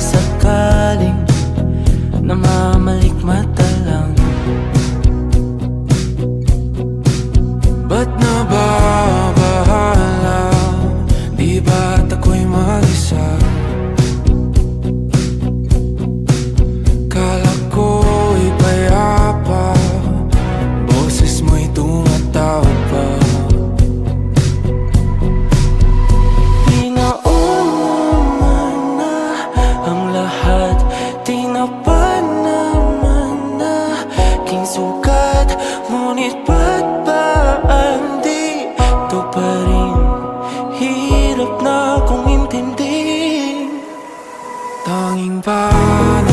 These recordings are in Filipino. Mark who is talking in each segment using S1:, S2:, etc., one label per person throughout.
S1: sakaling namamalikmata lang Ba't nababahala? Di ba't ako'y mag-isa? aking sukat Ngunit ba't ba hindi Ito pa rin? Hirap na kong intindi Tanging ba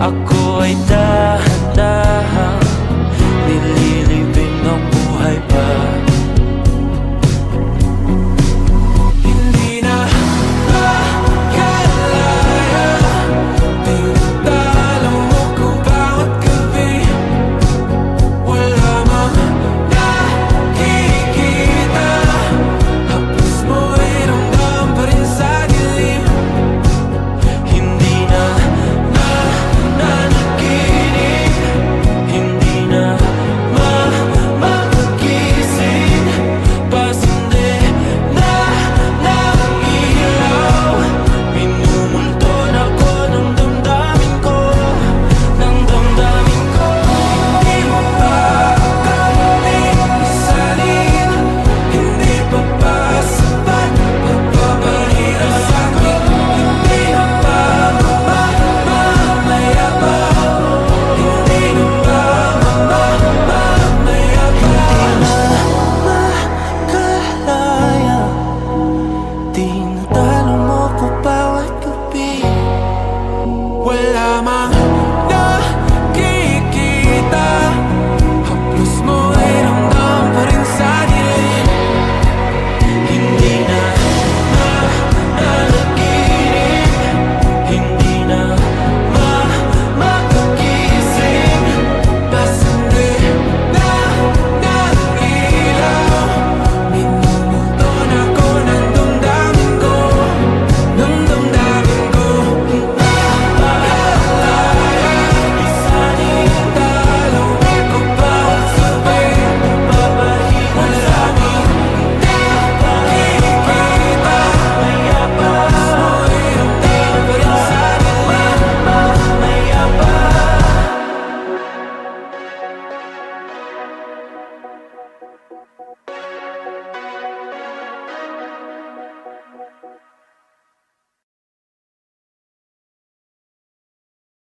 S1: Ako ay dahil